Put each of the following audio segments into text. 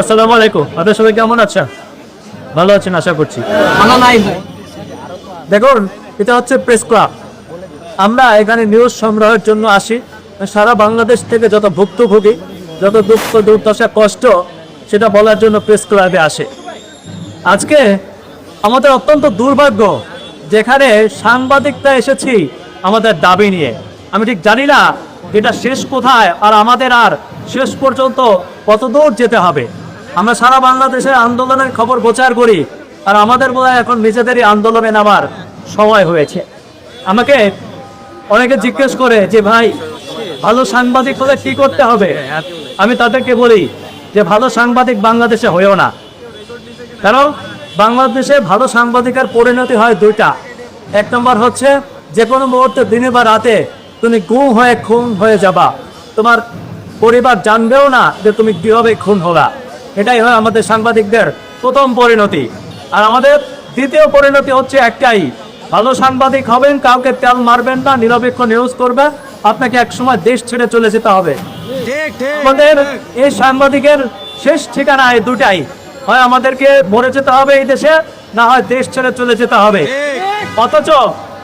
আসসালামু আলাইকুম। আপনার সবাই কেমন আছেন? ভালো আছেন আশা করছি। দেখুন এটা হচ্ছে প্রেস ক্লাব আমরা এখানে নিউজ সংগ্রহের জন্য আসি। সারা বাংলাদেশ থেকে যত ভুক্তভোগী যত দুঃখ দুর্দশা কষ্ট সেটা বলার জন্য প্রেস ক্লাবে আসে। আজকে আমাদের অত্যন্ত দুর্ভাগ্য যেখানে সাংবাদিকরা এসেছি আমাদের দাবি নিয়ে। আমি ঠিক জানি না এটা শেষ কোথায় আর আমাদের আর শেষ পর্যন্ত কত দূর যেতে হবে। আমরা সারা বাংলাদেশের আন্দোলনের খবর প্রচার করি আর আমাদের বোধ এখন নিজেদেরই আন্দোলনে নামার সময় হয়েছে। আমাকে অনেকে জিজ্ঞেস করে যে, ভাই, ভালো সাংবাদিক হলে কি করতে হবে? আমি তাদেরকে বলি যে, ভালো সাংবাদিক বাংলাদেশে হয়েও না। কারণ বাংলাদেশে ভালো সাংবাদিকের পরিণতি হয় দুইটা। এক নম্বর হচ্ছে, যে কোনো মুহূর্তে দিনে বা রাতে তুমি গুম হয়ে খুন হয়ে যাবা। তোমার পরিবার জানবেও না যে তুমি কীভাবে খুন হলা এটাই হয় আমাদের সাংবাদিকদের প্রথম পরিণতি। আর আমাদের দ্বিতীয় পরিণতি হচ্ছে একটাই ভালো সাংবাদিক হবেন কাউকে তেল মারবেন না নিরপেক্ষ নিউজ করবেন আপনাকে একসময় দেশ ছেড়ে চলে যেতে হবে। আমাদের এই সাংবাদিকের শেষ ঠিকানা এই দুটাই হয় আমাদেরকে মরে যেতে হবে এই দেশে না হয় দেশ ছেড়ে চলে যেতে হবে। অথচ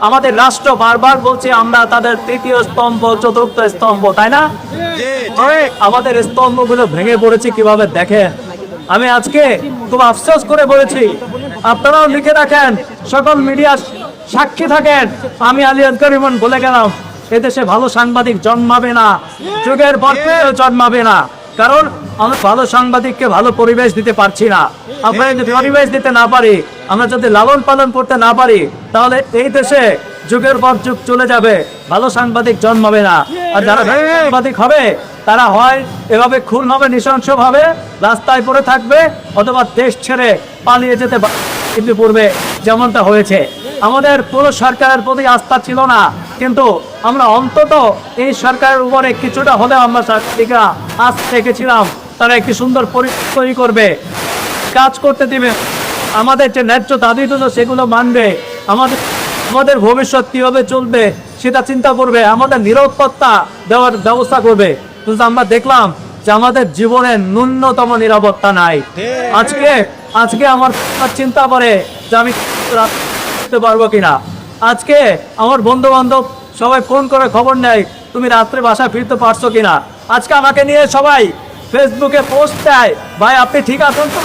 আমাদের রাষ্ট্র বারবার বলছে আমরা তাদের তৃতীয় স্তম্ভ চতুর্থ স্তম্ভ তাই না? আমাদের স্তম্ভগুলো ভেঙে পড়েছে কীভাবে দেখেন? আমি আজকে খুব আফসোস করে বলেছি আপনারাও লিখে রাখেন সকল মিডিয়া সাক্ষী থাকেন। আমি আলী ইমন বলে গেলাম এদেশে ভালো সাংবাদিক জন্মাবে না যুগের পর জন্মাবে না কারণ আমরা ভালো সাংবাদিককে ভালো পরিবেশ দিতে পারছি না। আমরা যদি পরিবেশ দিতে না পারি আমরা যদি লালন পালন করতে না পারি তাহলে এই দেশে যুগের পর যুগ চলে যাবে ভালো সাংবাদিক জন্মাবে না। আর যারা সাংবাদিক হবে তারা হয় এভাবে খুন হবে নৃশংস ভাবে রাস্তায় পড়ে থাকবে অথবা দেশ ছেড়ে পালিয়ে যেতে কিন্তু পূর্বে যেমনটা হয়েছে। আমাদের পুরো সরকারের প্রতি আস্থা ছিল না কিন্তু আমরা অন্তত এই সরকারের উপরে কিছুটা হলেও আমরা সাংবাদিকরা আস্থা রেখেছিলাম তারা একটি সুন্দর পরিবেশ তৈরি করবে কাজ করতে দিবে। আমাদের যে ন্যায্য দাবি সেগুলো মানবে। আমাদের আমাদের ভবিষ্যৎ কীভাবে চলবে সেটা চিন্তা করবে, আমাদের নিরাপত্তা দেওয়ার ব্যবস্থা করবে। কিন্তু আমরা দেখলাম যে আমাদের জীবনে ন্যূনতম নিরাপত্তা নাই। আজকে আজকে আমার চিন্তা করে যে আমি করতে পারব কিনা। আজকে আমার বন্ধু বান্ধব সবাই ফোন করে খবর নেয়, তুমি রাত্রে বাসা ফিরতে পারছ কিনা। আজকে আমাকে নিয়ে সবাই ফেসবুকে পোস্ট দেয়, ভাই, আপনি ঠিক আছেন তো?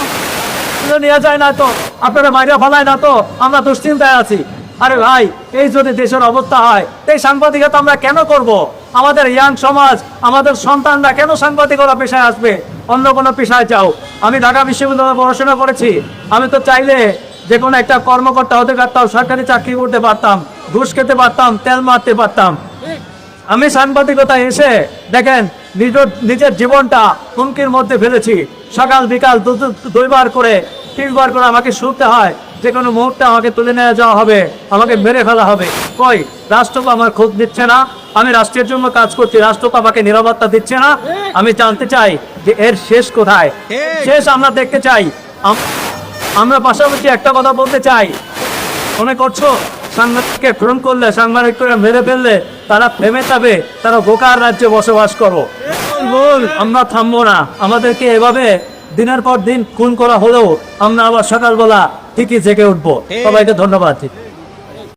নিয়ে যায় না তো, আপনারা মাইরা ফেলায় না তো, আমরা দুশ্চিন্তায় আছি। আরে ভাই, এই যদি দেশের অবস্থা হয়, এই সাংবাদিকতা আমরা কেন করব। আমাদের ইয়াং সমাজ, আমাদের সন্তানরা কেন সাংবাদিকতা পেশায় আসবে? অন্য কোনো পেশায় যাও। আমি ঢাকা বিশ্ববিদ্যালয়ে পড়াশোনা করেছি। আমি তো চাইলে যে কোনো একটা কর্মকর্তা হতে পারতাম, সরকারি চাকরি করতে পারতাম, ঘুষ খেতে পারতাম, তেল মারতে পারতাম। আমি সাংবাদিকতা এসে দেখেন নিজের নিজের জীবনটা হুমকির মধ্যে ফেলেছি। সকাল বিকাল দুইবার করে, তিনবার করে আমাকে শুনতে হয়। যে কোনো মুহূর্তে আমাকে তুলে নিয়ে যাওয়া হবে আমাকে মেরে ফেলা হবে। কই? রাষ্ট্রকে আমার খোঁজ দিচ্ছে না। আমি রাষ্ট্রের জন্য কাজ করছি রাষ্ট্রকে আমাকে নিরাপত্তা দিচ্ছে না। আমি জানতে চাই যে এর শেষ কোথায়। শেষ আমরা দেখতে চাই। আমরা পাশাপাশি একটা কথা বলতে চাই। মনে করছ? সাংবাদিককে খুন করলে সাংবাদিককে মেরে ফেললে তারা ফেমে যাবে তারা গোকার রাজ্যে বসবাস করো। বল আমরা থামবো না। আমাদেরকে এভাবে দিনের পর দিন খুন করা হলেও আমরা আবার সকালবেলা ঠিকই জেগে উঠবো। সবাইকে ধন্যবাদ।